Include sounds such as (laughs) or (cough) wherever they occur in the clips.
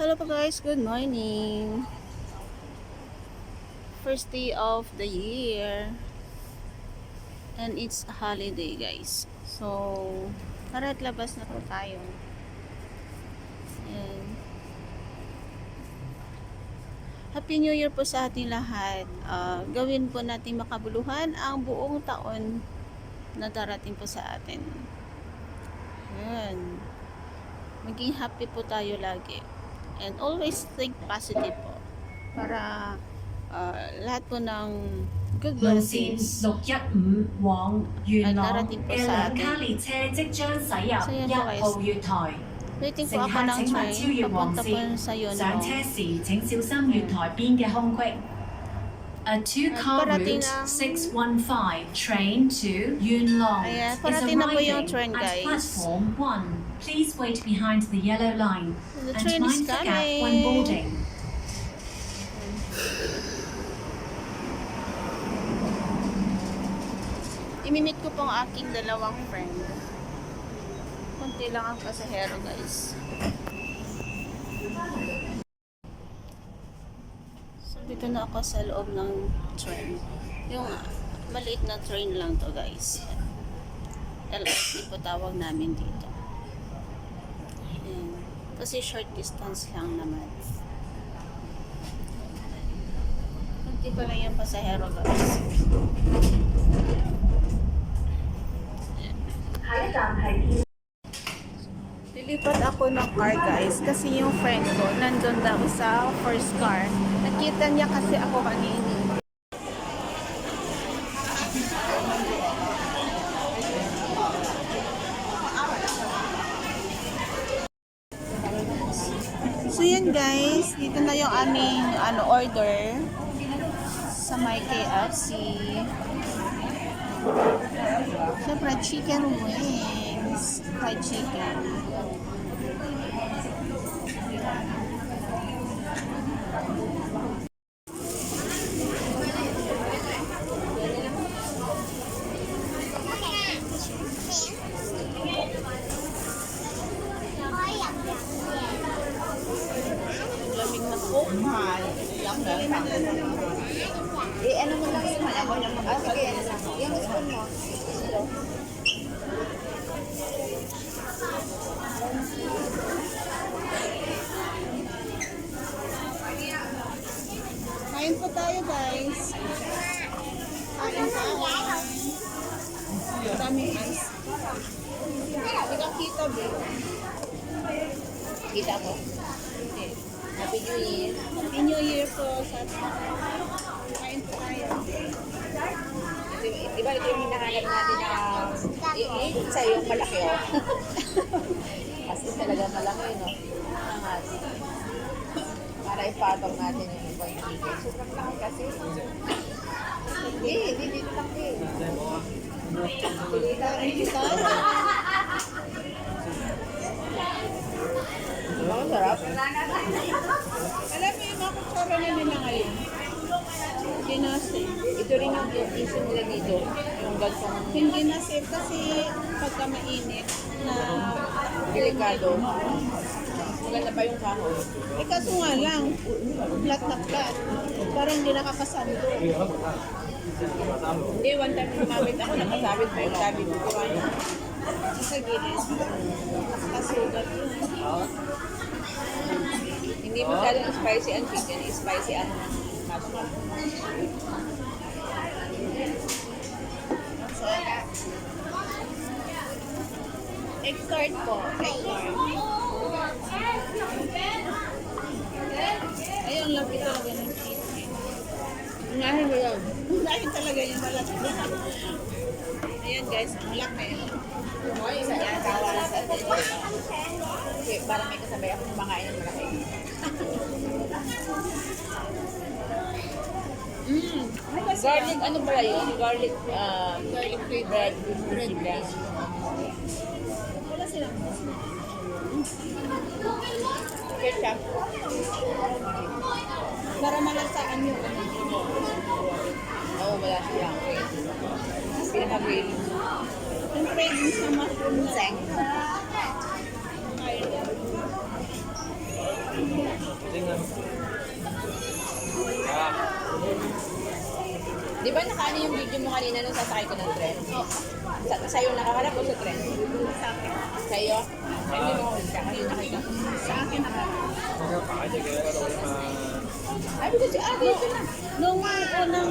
Hello po guys, good morning. First day of the year. And it's a holiday guys. So, tara labas na po tayo. And, Happy New Year po sa ating lahat. Ah, gawin po natin makabuluhan ang buong taon na darating po sa atin. Yan. Maging happy po tayo lagi. And always think positive po. Para ah, lahat po ng good 路线 blessings 六一五往元朗 Ay, darating po 嘅 sa 两卡列车即将驶 So, 入 yan 一 po, guys. 号月台， Waiting po 乘 ako 客 ng 请勿超 train 越黄 papunta po 线， sa 上 Yonong. 车时请小心月台边嘅空隙。A two-car parating route ang- 615 train to Yuen Long Ayan, is parating na po yung arriving train, at guys. platform 1. Please wait behind the yellow line The and train is mind the gap when boarding. Imimit ko po ang aking dalawang friend. Kunti lang ang pasahero guys. So dito na ako sa loob ng train. Yung maliit na train lang to guys. LRT po tawag namin dito. Kasi short distance lang naman. Kunti pa lang yung pasahero guys. Lilipat ako ng car guys kasi yung friend ko nandun daw sa first car. Nakita niya kasi ako kanina. So yun guys, dito na yung aming ano order sa my KFC. Siyempre, chicken wings. Fried chicken. Po. Eh, ano mo lang yung mo lang mag- Ah, sige. Yung spoon mo. Kain po tayo guys. Kain tayo. Daming ice. Hindi ka kita, babe. Kita mo. Happy New Year. Happy New Year po sa Kain po tayo. Di, ba ito yung hinahanap natin na eh, eh, sa yung malaki oh. (laughs) Kasi talaga malaki no. Angas. Para ipatong natin yung iba yung chicken. Sobrang laki kasi. Hindi, hindi dito lang eh. Thank Ang sarap. Alam mo yung mga kutsara na nila ngayon. Safe. Ito rin yung piso nila dito. Yung gansong Hindi na safe kasi pagka mainit na delikado. Maganda pa yung kahoy. Eh kaso nga lang, flat na flat. Parang hindi nakakasando. Hindi, one time lumapit ako, nakasabit pa yung sabi ko. Kumain. Sa gilid. Kasugat yun. Hindi masyadong spicy ang chicken, spicy ang mushroom. Egg tart po. Egg tart. Ayun, laki talaga ng chicken. Unahin mo yun. Dahil talaga yung malaki. Ayan guys, ang laki. Isa yan, tawa sa Kasi parang may kasabay ako kumakain ng malaki. Mm. Garlic, ano pala yun? Garlic, um, Garlic bread. bread. Bread Bread. Wala silang Ketchup. Para malasaan yung ano. Oo, wala siya. Pinaka-gravy. Yung. Di ba nakaano yung video mo kanina nung sasakay ko ng tren? Oo. Sa, sa'yo nakakalap o sa tren? Sa akin. Sa'yo? Ay, hindi mo kulit ka. Kayo nakita. Sa akin nakakalap. Ay, because yung ate, ito na. Nung ah, unang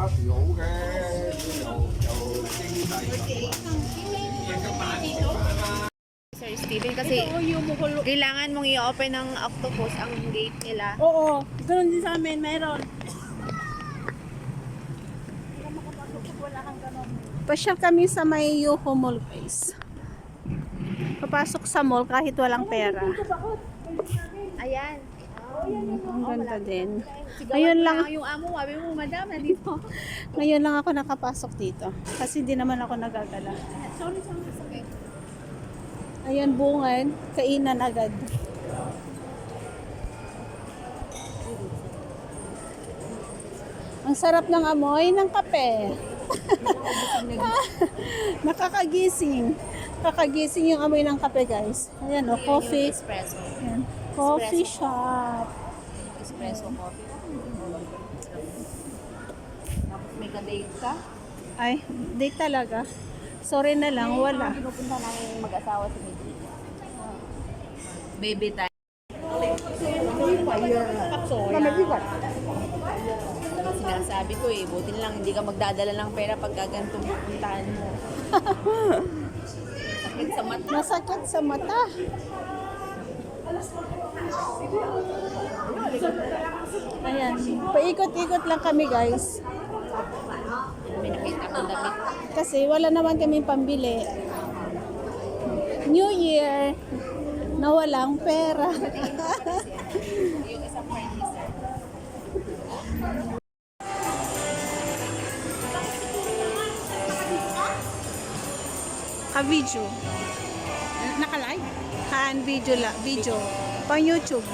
方啊，嗰条巴士好嘅，又又经济。 Sir Steven, kasi kailangan mong i-open ng octopus ang gate nila. Oo, ganun din sa amin, meron. Pasyal kami sa may Yoho Mall place. Papasok sa mall kahit walang pera. Ayan. Ang ganda din. Ngayon lang, yung amo, sabi mo, madam, nandito. (laughs) ngayon lang ako nakapasok dito. Kasi hindi naman ako nagagala. Sorry, sorry, sorry. Ayan, bungad. Kainan agad. Ang sarap ng amoy ng kape. (laughs) Nakakagising. Kakagising yung amoy ng kape, guys. Ayan, o, coffee. Espresso. Ayan. Coffee shop. Espresso coffee. Tapos may ka-date ka. Ay, date talaga. Sorry na lang, wala. Pinupunta namin mag-asawa sa Medellin. Baby time. Sinasabi ko eh, buti lang hindi ka magdadala ng pera pag gagantong pupuntahan mo. (laughs) Sakit sa mata. Masakit sa mata. Ayan, paikot-ikot lang kami guys. Kasi wala naman kami pambili. New Year, na walang pera. Ka-video. Naka-live? Kaan video la, video. Pang YouTube.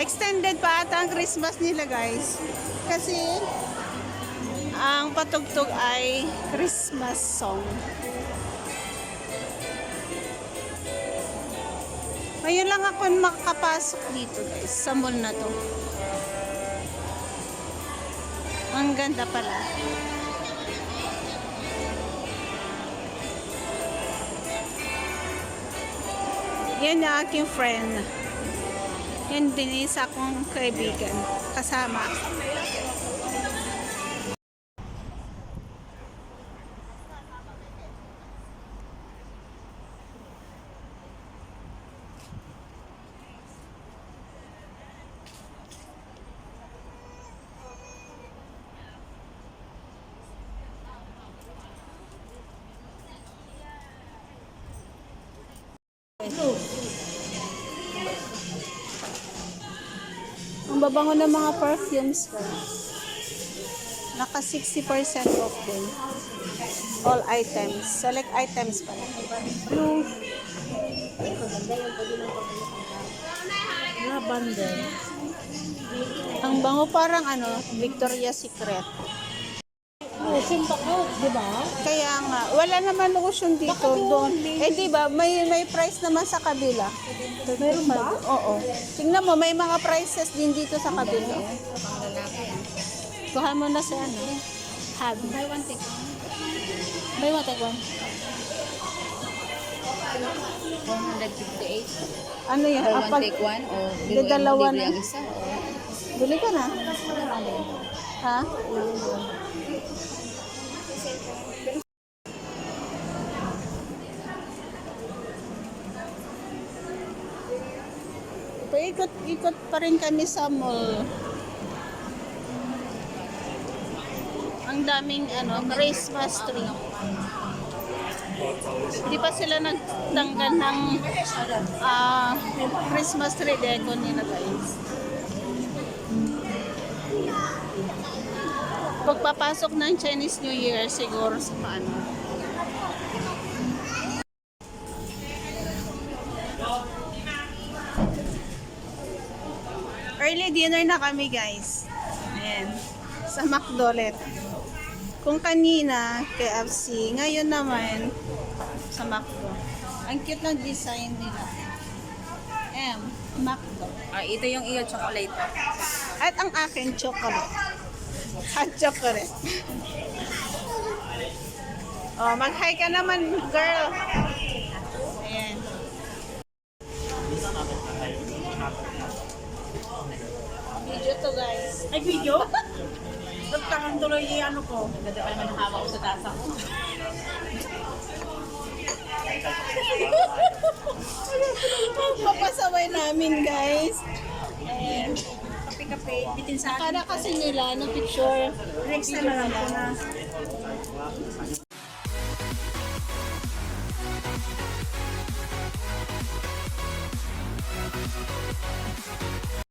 Extended pa ata ang Christmas nila guys. Kasi ang patugtog ay Christmas song. Ngayon lang ako makakapasok dito guys, sa mall na to. Ang ganda pala. Yan yung aking friend. Yan din isa kong kaibigan. Kasama. Ang babango ng mga perfumes ko. Naka 60% off din. All items. Select items pala. Blue. Lavender. Ang bango parang ano, Victoria's Secret. Pa ko, di ba? Kaya nga, wala naman lotion dito doon. Eh di ba, may may price naman sa kabila. Meron ba? Oo. Tingnan mo, may mga prices din dito sa kabila. Kuha mo na sa ano. Habi. Buy one take. May one take one. 458. Ano yan? Buy one take one o dalawa na. Bili ka na. Ha? Paikot-ikot pa rin kami sa mall. Ang daming ano, Christmas tree. Hindi pa sila nagtanggal ng ah, Christmas tree deco nila guys. Pagpapasok ng Chinese New Year siguro sa paano. Early dinner na kami guys. Ayan. Sa McDolet. Kung kanina, KFC, ngayon naman, sa McDo. Ang cute ng design nila. M, McDo. Ah, ito yung iyo chocolate. At ang akin, chocolate. Hot chocolate. oh, mag-hi ka naman, girl. Ayan. Video to guys. Ay, video? (laughs) Nagtangan tuloy yung ano ko. Ganda pa naman ang hawak ko sa tasa ko. Papasaway namin guys. Kape-kape. Bitin sa akin. Akala kasi nila, no picture. Next na lang ko na.